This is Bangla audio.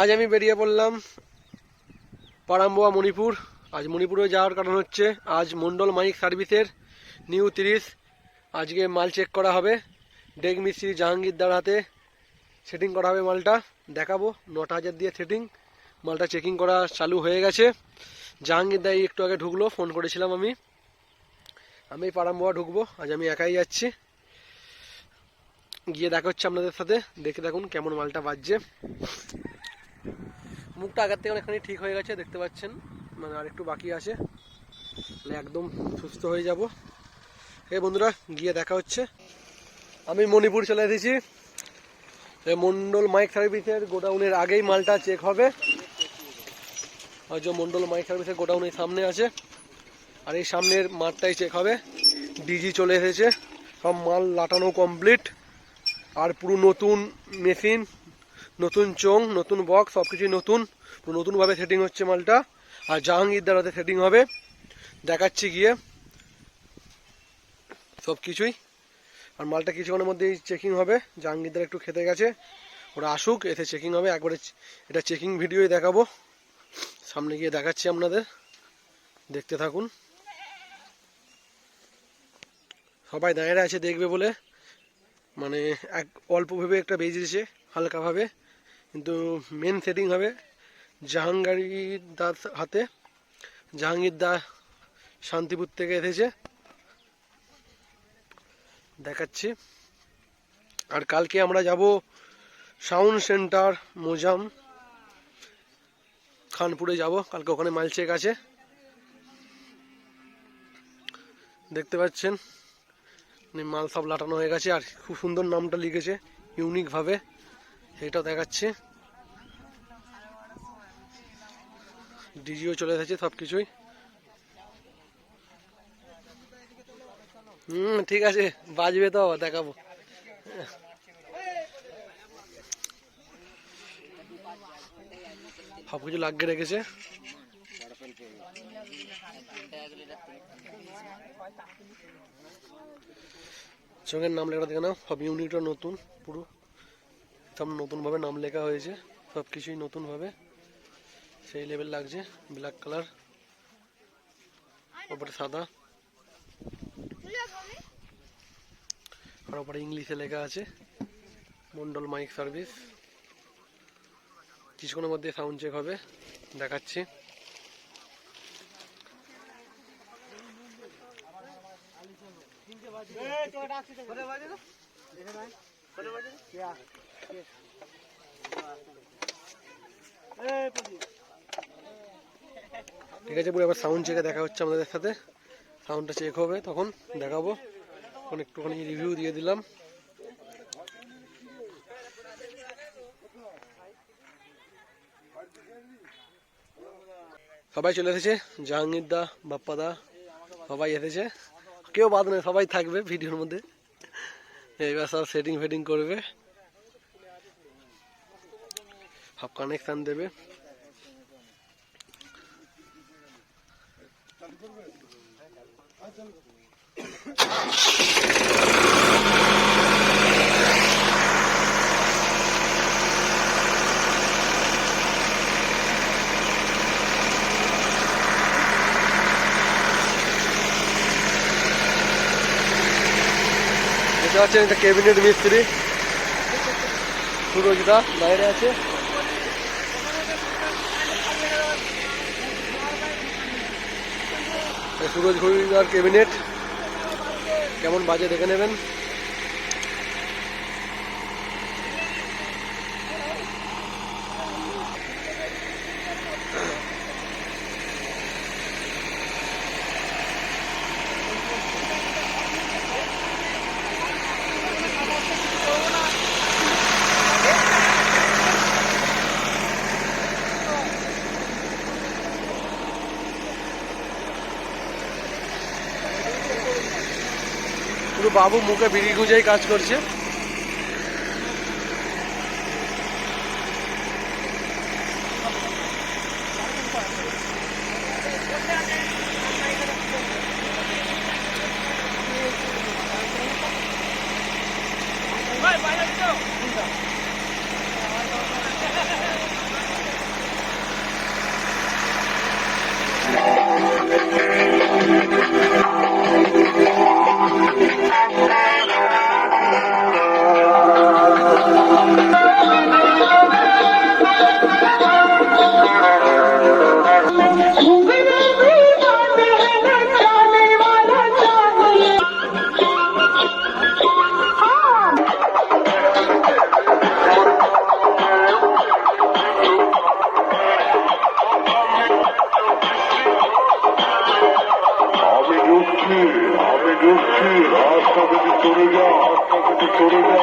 আজ আমি বেরিয়ে পড়লাম পারাম্বোয়া মণিপুর। আজ মণিপুরে যাওয়ার কারণ হচ্ছে আজ মন্ডল মাইক সার্ভিসের নিউ তিরিশ। আজকে মাল চেক করা হবে। ডেক মিস্ত্রি জাহাঙ্গীরদার হাতে সেটিং করা হবে মালটা। দেখাবো, নটা হাজার দিয়ে সেটিং মালটা চেকিং করা চালু হয়ে গেছে। জাহাঙ্গীরদা একটু আগে ঢুকলো ফোন করেছিলাম আমি। আমি পারাম্বোয়া ঢুকবো, আজ আমি একাই যাচ্ছি। গিয়ে দেখা হচ্ছে আপনাদের সাথে। দেখে দেখুন কেমন মালটা বাজছে। মুখটা আগের থেকে অনেকখানি ঠিক হয়ে গেছে, দেখতে পাচ্ছেন। মানে আর একটু বাকি আছে। তাহলে একদম সুস্থ হয়ে যাব। এই বন্ধুরা, গিয়ে দেখা হচ্ছে। আমি মণিপুর চলে এসেছি। এই মন্ডল মাইক সার্ভিসের গোডাউনের আগেই মালটা চেক হবে। হয়তো মন্ডল মাইক সার্ভিসের গোডাউনের সামনে আছে। আর এই সামনের মাঠটাই চেক হবে। ডিজি চলে এসেছে। সব মাল লাটানো কমপ্লিট আর পুরো নতুন মেশিন নতুন চোং নতুন বক্স সব কিছুই নতুন নতুনভাবে সেটিং হচ্ছে মালটা। আর জাহাঙ্গীর দ্বারাতে সেটিং হবে। দেখাচ্ছি গিয়ে সব কিছুই আর মালটা কিছুক্ষণের মধ্যেই চেকিং হবে। জাহাঙ্গীর দ্বারা একটু খেতে গেছে। ওরা আসুক, এতে চেকিং হবে। একবারে এটা চেকিং ভিডিওই দেখাবো। সামনে গিয়ে দেখাচ্ছি আপনাদের। দেখতে থাকুন। সবাই দাঁড়িয়ে আছে, দেখবে বলে। মানে এক অল্প ভেবে একটা বেজেছে, হালকাভাবে। কিন্তু মেন সেটিং হবে জাহাঙ্গীর দার হাতে। জাহাঙ্গীর দা শান্তিপুর থেকে এসেছে। দেখাচ্ছি। আর কালকে আমরা যাব সাউন্ড সেন্টার, মোজাম। খানপুরে যাব। কালকে ওখানে মাইল চেক আছে। দেখতে পাচ্ছেন? মানে মাল সব লাটানো হয়ে গেছে। আর খুব সুন্দর নামটা লিখেছে ইউনিকভাবে সেটাও দেখাচ্ছে। ডিজিও চলে এসেছে সব কিছুই হুম, ঠিক আছে, বাজবে তো, দেখাবো। সব কিছু লাগিয়ে রেখেছে। চোখের নাম লেখা দেখে নাও, সব ইউনিটও নতুন, পুরো। সব নতুনভাবে নাম লেখা হয়েছে সব কিছুই নতুনভাবে। সেই লেভেল লাগছে ব্ল্যাক কালার ওপরে সাদা। আর ওপরে ইংলিশে লেখা আছে, মন্ডল মাইক সার্ভিস কিছুক্ষণের মধ্যে সাউন্ড চেক হবে, দেখাচ্ছি। ঠিক আছে পুরো এবার সাউন্ড চেকে দেখা হচ্ছে আমাদের সাথে। সাউন্ডটা চেক হবে, তখন দেখাবো। তখন একটুখানি রিভিউ দিয়ে দিলাম। সবাই চলে এসেছে জাহাঙ্গীর দা বাপ্পা দা সবাই এসেছে। কেউ বাদ নেই, সবাই থাকবে ভিডিওর মধ্যে। এবার সব সেটিং ফেটিং করবে। সব কানেকশান দেবে। এটা হচ্ছে এটা ক্যাবিনেট মিস্ত্রি। সুরজদা বাইরে আছে। সুরজ ঘড়িদার ক্যাবিনেট। কেমন বাজে দেখে নেবেন? পুরো বাবু মুখে বিড়ি গুজাই কাজ করছে। ঢুকছি হাত থেকে চলে যা রাস্তা থেকে চলে যা